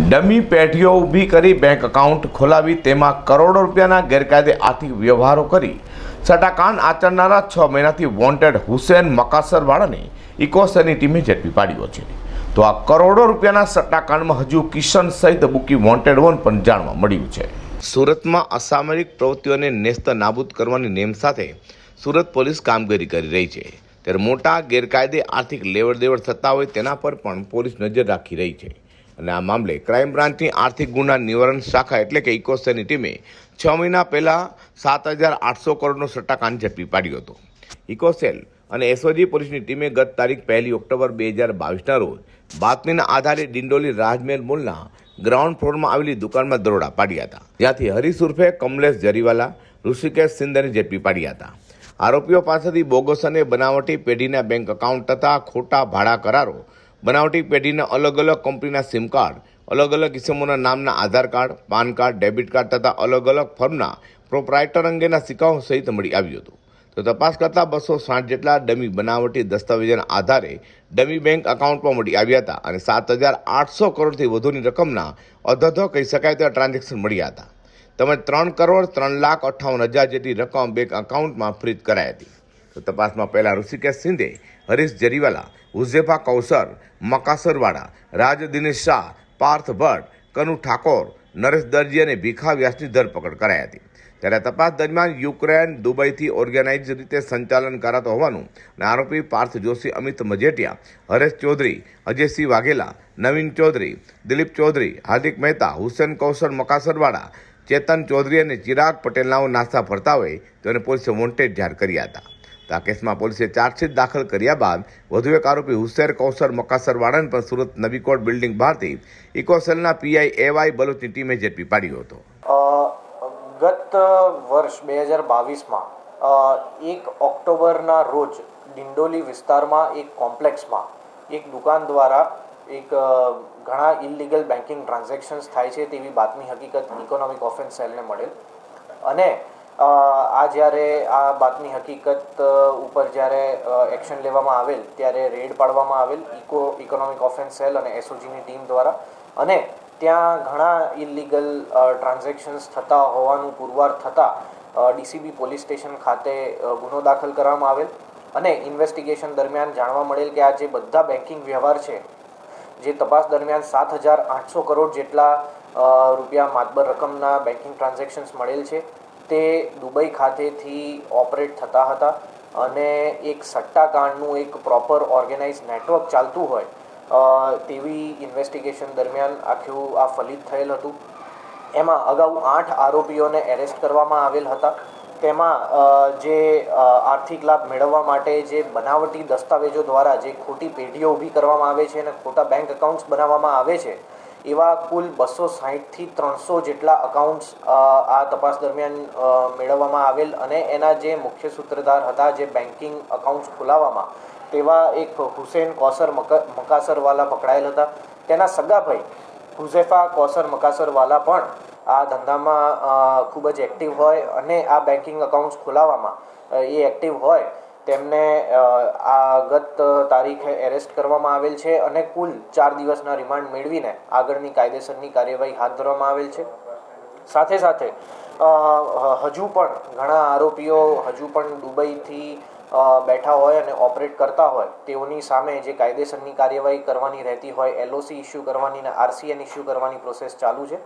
Dummy પેઢીઓ ઊભી કરી બેંક એકાઉન્ટ ખોલાવી, તેમાં કરોડો રૂપિયાના ગેરકાયદે આર્થિક વ્યવહારો કરી. સટાકાંડ આચરનારા છ મહિનાથી વોન્ટેડ હુસેન મકાસરવાળાને ઇકોસેની ટીમે ઝડપી પાડ્યો છે. તો આ કરોડો રૂપિયાના સટ્ટાકાંડમાં હજુ કિશન સહિત બુકી વોન્ટેડ વન પણ જાણવા મળ્યું છે. સુરતમાં અસામરિક પ્રવૃત્તિઓને નેસ્ત નાબૂદ કરવાની નેમ સાથે સુરત પોલીસ કામગીરી કરી રહી છે. ત્યારે મોટા ગેરકાયદે આર્થિક લેવડ દેવડ થતા હોય તેના પર પણ પોલીસ નજર રાખી રહી છે. અને આ મામલે ક્રાઇમ બ્રાન્ચની આર્થિક ગુના નિવારણ શાખા એટલે કે ઇકોસેની ટીમે છ મહિના પહેલાં સાત હજાર આઠસો કરોડનો સટ્ટાકાંડ ઝડપી પાડ્યો હતો. ઇકોસેલ અને એસઓજી પોલીસની ટીમે ગત તારીખ પહેલી ઓક્ટોબર બે હજાર બાવીસના રોજ બાતમીના આધારે ડિંડોલી રાજમહેલ મોલના ગ્રાઉન્ડ ફ્લોરમાં આવેલી દુકાનમાં દરોડા પાડ્યા હતા. જ્યાંથી હરીશ ઉર્ફે કમલેશ જરીવાલા, ઋષિકેશ સિંધને ઝડપી પાડ્યા હતા. આરોપીઓ પાસેથી બોગસ અને બનાવટી પેઢીના બેંક એકાઉન્ટ તથા ખોટા ભાડા કરારો બનાવટી પેઢીના અલગ અલગ કંપનીના સિમ કાર્ડ, અલગ અલગ કિસ્મોના નામના Aadhaar card, PAN card, debit card તથા અલગ અલગ ફર્મના પ્રોપરાઇટર અંગેના સિક્કાઓ સહિત મળી આવ્યું હતું. તો તપાસ કરતા બસો સાઠ જેટલા ડમી બનાવટી દસ્તાવેજના આધારે ડમી બેંક એકાઉન્ટમાં મળી આવ્યા હતા અને સાત હજાર આઠસો કરોડથી વધુની રકમના અધધો કહી શકાય તેવા ટ્રાન્ઝેક્શન મળ્યા હતા. તેમજ ત્રણ કરોડ ત્રણ લાખ અઠ્ઠાવન હજાર જેટલી રકમ બેંક એકાઉન્ટમાં ફ્રીજ કરાઈ હતી. તો તપાસમાં પહેલા ઋષિકેશ સિંધે, હરીશ જરીવાલા હુઝેફા કૌસર, મકાસરવાડા, રાજ દિનેશ શાહ, પાર્થ ભટ્ટ, કનુ ઠાકોર, નરેશ દરજી અને ભીખા વ્યાસની ધરપકડ કરાઈ હતી. ત્યારે તપાસ દરમિયાન યુક્રેન દુબઈથી ઓર્ગેનાઇઝ રીતે સંચાલન કરાતો હોવાનું અને આરોપી પાર્થ જોશી અમિત મજેટિયા, હરેશ ચૌધરી, અજયસિંહ વાઘેલા, નવીન ચૌધરી, દિલીપ ચૌધરી, હાર્દિક મહેતા, હુસેન કૌશર મકાસરવાડા, ચેતન ચૌધરી અને ચિરાગ પટેલનાઓ નાસ્તા ફરતા હોય તેને પોલીસે વોન્ટેડ જાહેર કર્યા હતા. આ કેસમાં પોલીસે ચાર્જશીટ દાખલ કર્યા બાદ વધુ એક આરોપી હુસેર કૌસર મકાસરવાડાને પણ સુરત નવીકોટ બિલ્ડિંગ બહારથી ઇકોસેલના પીઆઈ એવાય બલોચની ટીમે ઝડપી પાડ્યો હતો. ગત વર્ષ બે હજાર બાવીસમાં એક ઓક્ટોબરના રોજ ડિંડોલી વિસ્તારમાં એક કોમ્પ્લેક્સમાં એક દુકાન દ્વારા એક ઘણા ઇલીગલ બેન્કિંગ ટ્રાન્ઝેક્શન્સ થાય છે તેવી બાતમી હકીકત ઇકોનોમિક ઓફેન્સ સેલને મળેલ. અને આ જ્યારે આ બાતની હકીકત ઉપર જ્યારે એક્શન લેવામાં આવેલ, ત્યારે રેડ પાડવામાં આવેલ ઇકો, ઇકોનોમિક ઓફેન્સ સેલ અને એસઓજીની ટીમ દ્વારા. અને ત્યાં ઘણા ઇલીગલ ટ્રાન્ઝેક્શન્સ થતા હોવાનું પુરવાર થતાં ડીસીબી પોલીસ સ્ટેશન ખાતે ગુનો દાખલ કરવામાં આવેલ. અને ઇન્વેસ્ટિગેશન દરમિયાન જાણવા મળેલ કે આ જે બધા બેન્કિંગ વ્યવહાર છે, જે તપાસ દરમિયાન સાત હજાર આઠસો કરોડ જેટલા રૂપિયા માતબર રકમના બેન્કિંગ ટ્રાન્ઝેક્શન્સ મળેલ છે. તે દુબઈ ખાતેથી ઓપરેટ થતા હતા અને એક સટ્ટાકાંડનું એક પ્રોપર ઓર્ગેનાઇઝ નેટવર્ક ચાલતું હોય તેવી ઇન્વેસ્ટિગેશન દરમિયાન આખું આ ફલિત થયેલ હતું. એમાં અગાઉ આઠ આરોપીઓને એરેસ્ટ કરવામાં આવેલ હતા. તેમાં જે આર્થિક લાભ મેળવવા માટે જે બનાવટી દસ્તાવેજો દ્વારા જે ખોટી પેઢીઓ ઊભી કરવામાં આવે છે અને ખોટા બેંક એકાઉન્ટ્સ બનાવવામાં આવે છે એવા કુલ બસો સાહીઠથી ત્રણસો જેટલા અકાઉન્ટ્સ આ તપાસ દરમિયાન મેળવવામાં આવેલ અને એના જે મુખ્ય સૂત્રધાર હતા જે બેન્કિંગ અકાઉન્ટ્સ ખોલાવવામાં, તેવા એક હુસેન કોસર મક, મકાસરવાલા પકડાયેલ હતા. તેના સગાભાઈ હુઝેફા કોસર મકાસરવાલા પણ આ ધંધામાં ખૂબ જ એક્ટિવ હોય અને આ બેન્કિંગ અકાઉન્ટ્સ ખોલાવવામાં એ એક્ટિવ હોય. તેમને આ ગત તારીખે એરેસ્ટ કરવામાં આવેલ છે અને કુલ ચાર દિવસના રિમાન્ડ મેળવીને આગળની કાયદેસરની કાર્યવાહી હાથ ધરવામાં આવેલ છે. સાથે સાથે હજુ પણ ઘણા આરોપીઓ હજુ પણ દુબઈથી બેઠા હોય અને ઓપરેટ કરતા હોય, તેઓની સામે જે કાયદેસરની કાર્યવાહી કરવાની રહેતી હોય એલઓસી ઇસ્યુ કરવાની અને આરસીએન ઇસ્યુ કરવાની પ્રોસેસ ચાલુ છે.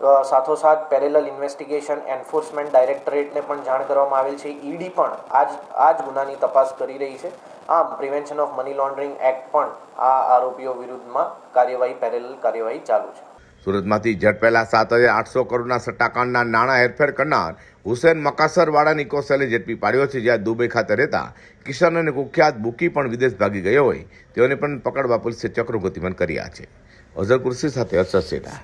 સાથોસાથ પેરેલલ ઇન્વેસ્ટિગેશન એન્ફોર્સમેન્ટ ડાયરેક્ટરેટને પણ જાણ કરવામાં આવેલ છે. ઈડી પણ આજ આ જ ગુનાની તપાસ કરી રહી છે. આમ, prevention of money laundering act પણ આ આરોપીઓ વિરુદ્ધમાં કાર્યવાહી, પેરેલલ કાર્યવાહી ચાલુ છે. સુરતમાંથી ઝડપેલા સાત હજાર આઠસો કરોડના સટ્ટાકાંડના નાણાં હેરફેર કરનાર હુસેન મકાસરવાળા નિકોસેલે ઝડપી પાડ્યો છે, જ્યાં દુબઈ ખાતે રહેતા કિશન અને કુખ્યાત બુકી પણ વિદેશ ભાગી ગયો હોય. તેઓને પણ પકડવા પોલીસે ચક્રો ગતિમાન કર્યા છે. અઝર કુર્સી સાથે અરશદ સેઠા.